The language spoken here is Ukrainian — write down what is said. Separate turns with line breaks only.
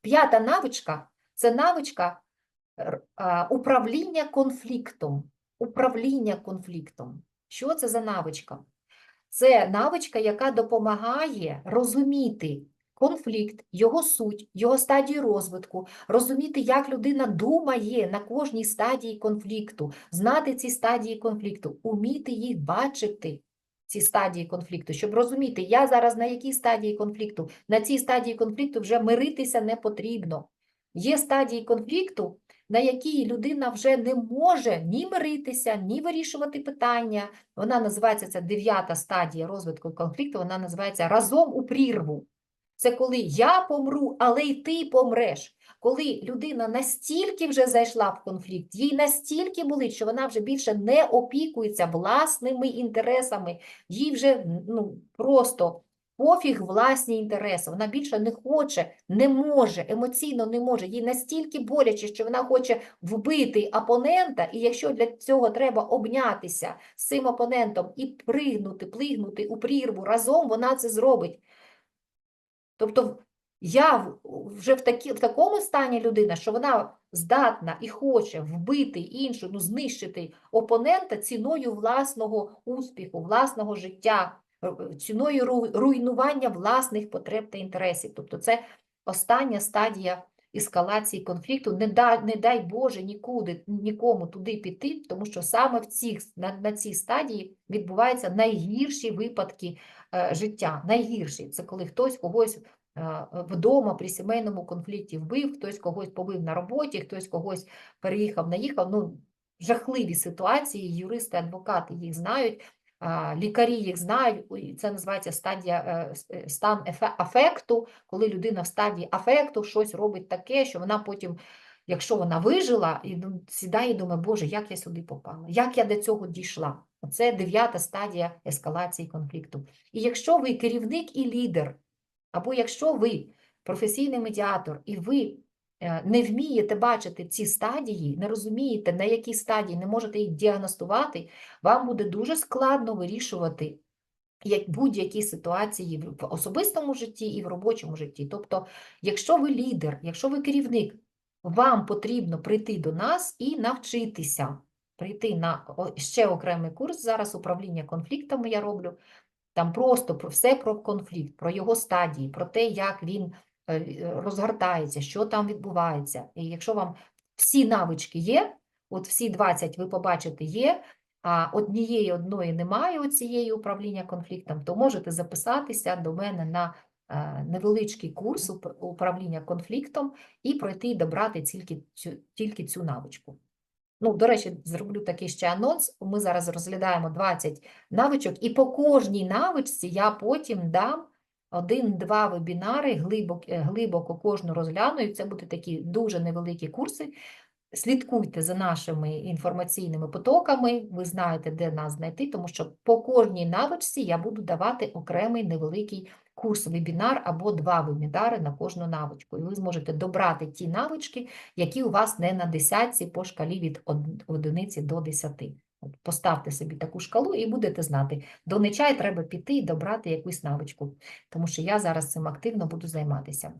П'ята навичка це навичка управління конфліктом. Управління конфліктом. Що це за навичка? Це навичка, яка допомагає розуміти конфлікт, його суть, його стадію розвитку, розуміти, як людина думає на кожній стадії конфлікту, знати ці стадії конфлікту, уміти їх бачити, ці стадії конфлікту, щоб розуміти, я зараз на якій стадії конфлікту, на цій стадії конфлікту вже миритися не потрібно. Є стадії конфлікту, на якій людина вже не може ні миритися, ні вирішувати питання. Вона називається це дев'ята стадія розвитку конфлікту, вона називається разом у прірву. Це коли я помру, але й ти помреш. Коли людина настільки вже зайшла в конфлікт, їй настільки болить, що вона вже більше не опікується власними інтересами, їй вже ну, просто пофіг власні інтереси. Вона більше не хоче, не може, емоційно не може. Їй настільки боляче, що вона хоче вбити опонента, і якщо для цього треба обнятися з цим опонентом і пригнути, плигнути у прірву разом, вона це зробить. Тобто я вже в, такі, в такому стані людина, що вона здатна і хоче вбити іншу, ну, знищити опонента ціною власного успіху, власного життя, ціною руйнування власних потреб та інтересів. Тобто це остання стадія ескалації конфлікту. Не дай, не дай Боже нікуди, нікому туди піти, тому що саме в цих, на, на цій стадії відбуваються найгірші випадки е, життя. Найгірші це коли хтось когось е, вдома при сімейному конфлікті вбив, хтось когось побив на роботі, хтось когось переїхав, наїхав. Ну, жахливі ситуації, юристи, адвокати їх знають, лікарі їх знають. Ой, Це називається стадія е, е, стан афекту, коли людина в стадії афекту щось робить таке, що вона потім. Якщо вона вижила і ну, сідає і думає, Боже, як я сюди попала, як я до цього дійшла? Це дев'ята стадія ескалації конфлікту. І якщо ви керівник і лідер, або якщо ви професійний медіатор, і ви не вмієте бачити ці стадії, не розумієте, на якій стадії, не можете їх діагностувати, вам буде дуже складно вирішувати як будь-які ситуації в особистому житті і в робочому житті. Тобто, якщо ви лідер, якщо ви керівник, вам потрібно прийти до нас і навчитися, прийти на ще окремий курс зараз управління конфліктами я роблю. Там просто про все про конфлікт, про його стадії, про те, як він е, е, розгортається, що там відбувається. І якщо вам всі навички є, от всі 20 ви побачите є, а однієї одної немає цієї управління конфліктом, то можете записатися до мене на е, невеличкий курс управління конфліктом і пройти і добрати тільки цю, тільки цю навичку. Ну, до речі, зроблю такий ще анонс. Ми зараз розглядаємо 20 навичок, і по кожній навичці я потім дам один-два вебінари, глибоко, глибоко кожну розгляну, це будуть такі дуже невеликі курси. Слідкуйте за нашими інформаційними потоками, ви знаєте, де нас знайти, тому що по кожній навичці я буду давати окремий невеликий курс, вебінар або два вебінари на кожну навичку. І ви зможете добрати ті навички, які у вас не на десятці по шкалі від одиниці до десяти. Поставте собі таку шкалу і будете знати, до нечай треба піти і добрати якусь навичку, тому що я зараз цим активно буду займатися.